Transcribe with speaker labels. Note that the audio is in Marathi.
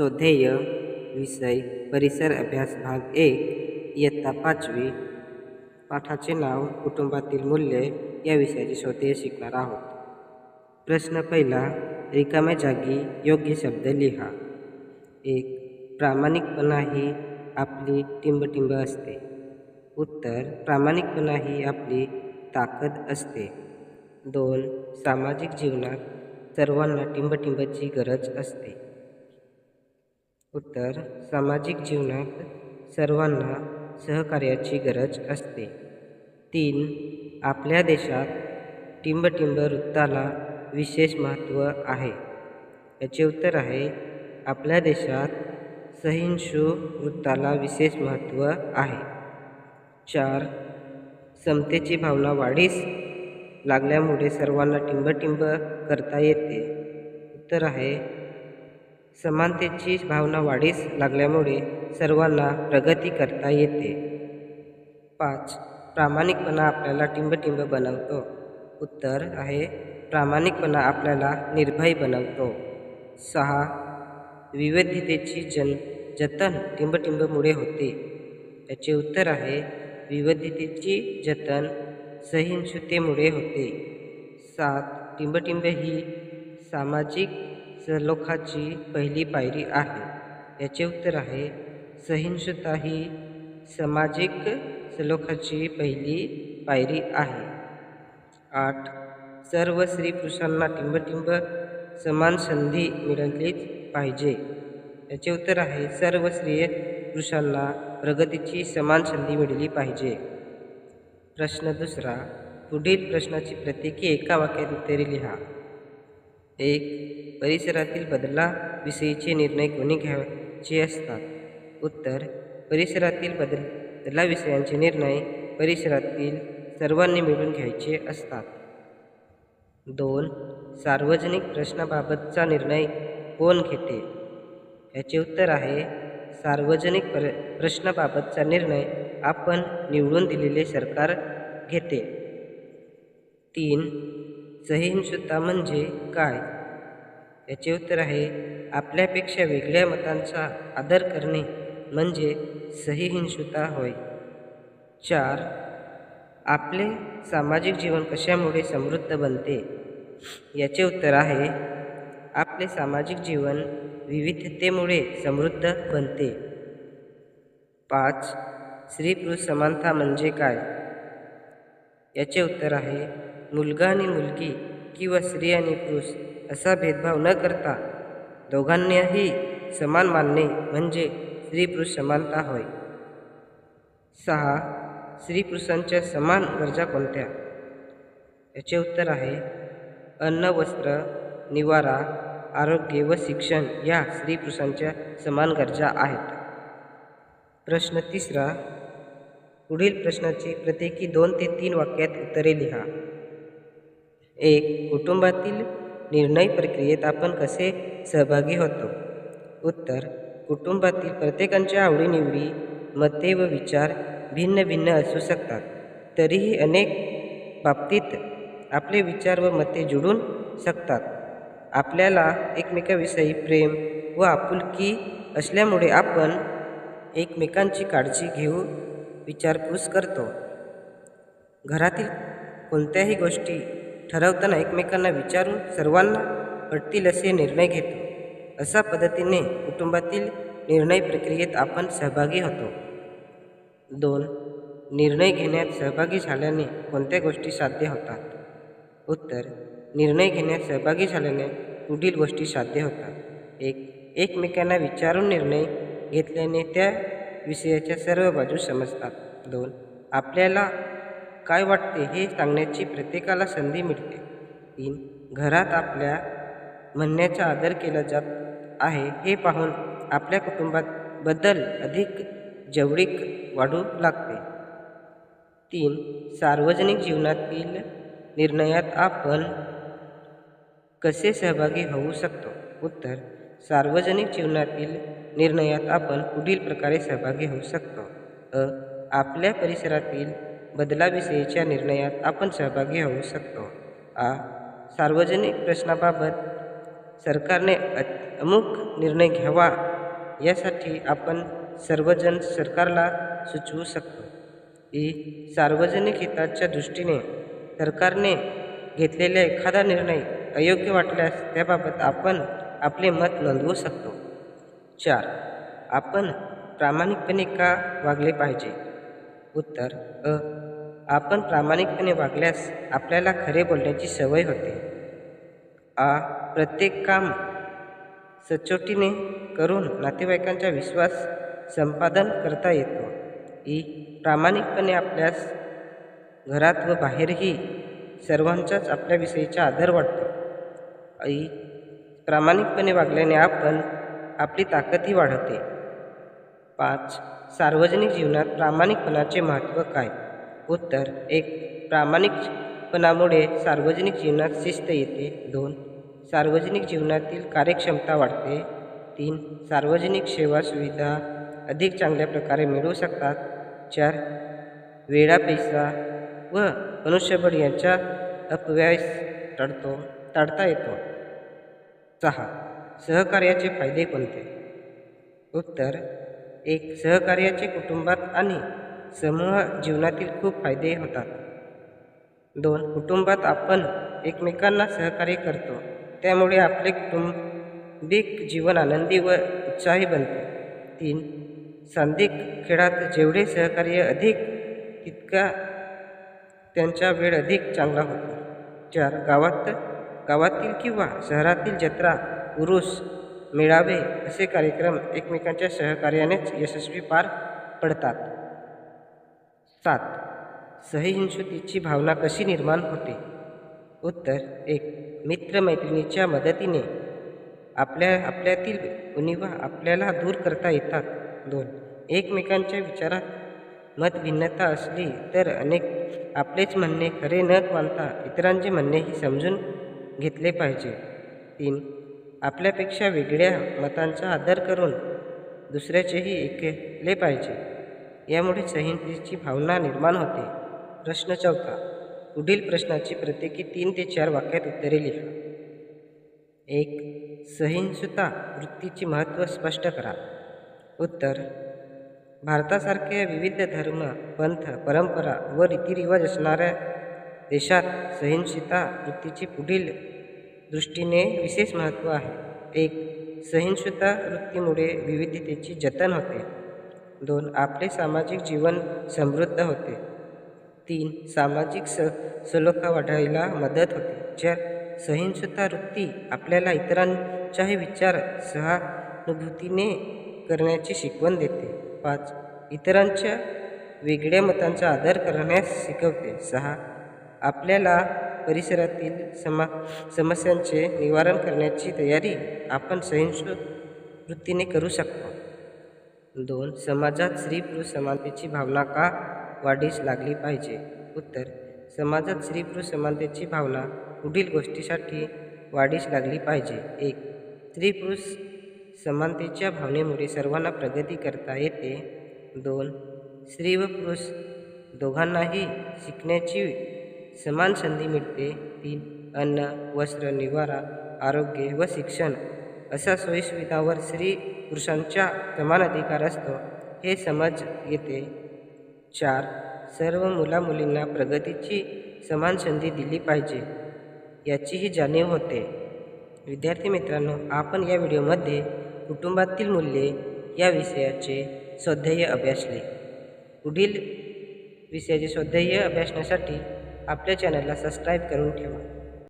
Speaker 1: स्वध्येय विषय परिसर अभ्यास भाग एक इयत्ता पाचवी. पाठाचे नाव कुटुंबातील मूल्य या विषयाचे स्वध्येय शिकणार आहोत. प्रश्न पहिला रिकाम्या जागी योग्य शब्द लिहा. एक प्रामाणिकपणा ही आपली टिंबटिंब असते. उत्तर प्रामाणिकपणा ही आपली ताकद असते. दोन सामाजिक जीवनात सर्वांना टिंबटिंबची गरज असते. उत्तर सामाजिक जीवनात सर्वांना सहकार्याची गरज असते. तीन आपल्या देशात टिंबटिंब वृत्ताला विशेष महत्त्व आहे. याचे उत्तर आहे आपल्या देशात सहिंशू वृत्ताला विशेष महत्त्व आहे. चार समतेची भावना वाढीस लागल्यामुळे सर्वांना टिंबटिंब करता येते. उत्तर आहे समानतेची भावना वाढीस लागल्यामुळे सर्वांना प्रगती करता येते. पाच. प्रामाणिकपणा आपल्याला टिंबटिंब बनवतो. उत्तर आहे प्रामाणिकपणा आपल्याला निर्भय बनवतो. सहा. विविधतेची जन जतन टिंबटिंबमुळे होते. याचे उत्तर आहे विविधतेची जतन सहिष्णुतेमुळे होते. सात. टिंबटिंब ही सामाजिक सलोखाची पहिली पायरी आहे. याचे उत्तर आहे सहिष्णुता ही सामाजिक सलोखाची पहिली पायरी आहे. आठ सर्व स्त्री पुरुषांना टिंबटिंब समान संधी मिळालीच पाहिजे. याचे उत्तर आहे सर्व स्त्रिय पुरुषांना प्रगतीची समान संधी मिळाली पाहिजे. प्रश्न दुसरा पुढील प्रश्नाची प्रत्येकी एका वाक्यात उत्तरे लिहा. एक परिसरातील बदलाविषयीचे निर्णय कोणी घ्यायचे असतात? उत्तर परिसरातील बदल बदलाविषयांचे निर्णय परिसरातील सर्वांनी मिळून घ्यायचे असतात. दोन सार्वजनिक प्रश्नाबाबतचा निर्णय कोण घेते? याचे उत्तर आहे सार्वजनिक प्र प्रश्नाबाबतचा निर्णय आपण निवडून दिलेले सरकार घेते. तीन सहिष्णुता म्हणजे काय? याचे उत्तर आहे आपल्यापेक्षा वेगळ्या मतांचा आदर करणे म्हणजे सहिहिंसुता होय. चार आपले सामाजिक जीवन कशामुळे समृद्ध बनते? याचे उत्तर आहे आपले सामाजिक जीवन विविधतेमुळे समृद्ध बनते. पाच स्त्री पुरुष समानता म्हणजे काय? याचे उत्तर आहे मुलगा आणि मुलगी किंवा स्त्री आणि पुरुष असा भेदभाव न करता दोघांनाही समान मानणे म्हणजे स्त्री पुरुष समानता होय. सहा. स्त्री पुरुषांच्या समान गरजा कोणत्या? याचे उत्तर आहे अन्न वस्त्र निवारा आरोग्य व शिक्षण या स्त्री पुरुषांच्या समान गरजा आहेत. प्रश्न तिसरा. पुढील प्रश्नाची प्रत्येकी दोन ते तीन वाक्यात उत्तरे लिहा. एक कुटुंबातील निर्णय प्रक्रियेत आपण कसे सहभागी होतो? उत्तर कुटुंबातील प्रत्येकांच्या आवडीनिवडी मते व विचार भिन्न भिन्न असू शकतात. तरीही अनेक बाबतीत आपले विचार व मते जुळून शकतात. आपल्याला एकमेकाविषयी प्रेम व आपुलकी असल्यामुळे आपण एकमेकांची काळजी घेऊ विचारपूस करतो. घरातील कोणत्याही गोष्टी ठरवताना एकमेकांना विचारून सर्वांना पटतील असे निर्णय घेतो. अशा पद्धतीने कुटुंबातील निर्णय प्रक्रियेत आपण सहभागी होतो. दोन निर्णय घेण्यात सहभागी झाल्याने कोणत्या गोष्टी साध्य होतात? उत्तर निर्णय घेण्यात सहभागी झाल्याने पुढील गोष्टी साध्य होतात. एक एकमेकांना विचारून निर्णय घेतल्याने त्या विषयाच्या सर्व बाजू समजतात. दोन आपल्याला काय वाटते हे सांगण्याची प्रत्येकाला संधी मिळते. तीन घरात आपल्या म्हणण्याचा आदर केला जात आहे हे पाहून आपल्या कुटुंबात बद्दल अधिक जवळीक वाढू लागते. तीन सार्वजनिक जीवनातील निर्णयात आपण कसे सहभागी होऊ शकतो? उत्तर सार्वजनिक जीवनातील निर्णयात आपण पुढील प्रकारे सहभागी होऊ शकतो. अ आपल्या परिसरातील बदलाविषयीच्या निर्णयात आपण सहभागी होऊ शकतो. आ. सार्वजनिक प्रश्नाबाबत सरकारने अमुक निर्णय घ्यावा यासाठी आपण सर्वजण सरकारला सुचवू शकतो. ई. सार्वजनिक हिताच्या दृष्टीने सरकारने घेतलेला एखादा निर्णय अयोग्य वाटल्यास त्याबाबत आपण आपले मत नोंदवू शकतो. चार. आपण प्रामाणिकपणे का वागले पाहिजे? उत्तर अ आपण प्रामाणिकपणे वागल्यास आपल्याला खरे बोलण्याची सवय होते. आ प्रत्येक काम सचोटीने करून नातेवाईकांचा विश्वास संपादन करता येतो. ई प्रामाणिकपणे आपल्यास घरात व बाहेरही सर्वांचाच आपल्याविषयीचा आदर वाटतो. ई प्रामाणिकपणे वागल्याने आपण आपली ताकदही वाढवते पाच सार्वजनिक जीवनात प्रामाणिकपणाचे महत्त्व काय? उत्तर एक प्रामाणिकपणामुळे सार्वजनिक जीवनात शिस्त येते. दोन सार्वजनिक जीवनातील कार्यक्षमता वाढते. तीन सार्वजनिक सेवा सुविधा अधिक चांगल्या प्रकारे मिळू शकतात. चार वेळा पैसा व मनुष्यबळ यांचा अपव्यय टळतो टाळता येतो. सहा सहकार्याचे फायदे कोणते? उत्तर एक सहकार्याचे कुटुंबात आणि समूह जीवनातील खूप फायदे होतात. दोन कुटुंबात आपण एकमेकांना सहकार्य करतो. त्यामुळे आपले कुटुंबिक जीवन आनंदी व उत्साही बनते. तीन सांधिक खेळात जेवढे सहकार्य अधिक तितका त्यांचा वेळ अधिक चांगला होतो. चार गावात गावातील किंवा शहरातील जत्रा उरुस मिळावे असे कार्यक्रम एकमेकांच्या सहकार्यानेच यशस्वी पार पडतात. सात. सहिंसुतीची भावना कशी निर्माण होते? उत्तर एक मित्रमैत्रिणीच्या मदतीने. आपल्या आपल्यातील उणिवा आपल्याला दूर करता येतात. दोन. एकमेकांच्या विचारात मतभिन्नता असली तर अनेक आपलेच म्हणणे खरे न मानता इतरांचे म्हणणेही समजून घेतले पाहिजे. तीन. आपल्यापेक्षा वेगळ्या मतांचा आदर करून दुसऱ्याचेही ऐकले पाहिजे. यामुळे संहितेची भावना निर्माण होते. प्रश्न चौथा. पुढील प्रश्नाची प्रत्येकी तीन ते चार वाक्यात उत्तरे लिहा. एक. सहिष्णुता वृत्तीचे महत्त्व स्पष्ट करा. उत्तर. भारतासारख्या विविध धर्म पंथ परंपरा व रीतिरिवाज असणाऱ्या देशात सहिष्णुता वृत्तीची पुढील दृष्टीने विशेष महत्त्व आहे. एक सहिष्णुता वृत्तीमुळे विविधतेचे जतन होते. दोन आपले सामाजिक जीवन समृद्ध होते. तीन सामाजिक स सलोखा वाढायला मदत होते. चार सहिष्णुता वृत्ती आपल्याला इतरांचाही विचार सहानुभूतीने करण्याची शिकवण देते. पाच इतरांच्या वेगळ्या मतांचा आदर करण्यास शिकवते. सहा आपल्याला परिसरातील समा समस्यांचे निवारण करण्याची तयारी आपण सहिष्णु वृत्तीने करू शकतो. दोन समाजात स्त्री पुरुष समानतेची भावना का वाढीस लागली पाहिजे? उत्तर समाजात स्त्री पुरुष समानतेची भावना पुढील गोष्टीसाठी वाढीस लागली पाहिजे. एक स्त्री पुरुष समानतेच्या भावनेमुळे सर्वांना प्रगती करता येते. दोन स्त्री व पुरुष दोघांनाही शिकण्याची समान संधी मिळते. तीन अन्न वस्त्र निवारा आरोग्य व शिक्षण. अशा सोयीसुविधावर स्त्री पुरुषांचा समान अधिकार असतो हे समज येते. चार सर्व मुलामुलींना प्रगतीची समान संधी दिली पाहिजे याचीही जाणीव होते. विद्यार्थी मित्रांनो आपण या व्हिडिओमध्ये कुटुंबातील मूल्ये या विषयाचे स्वाध्याय अभ्यासले. पुढील विषयाचे स्वाध्याय अभ्यासण्यासाठी आपल्या चॅनलला सबस्क्राईब करून ठेवा.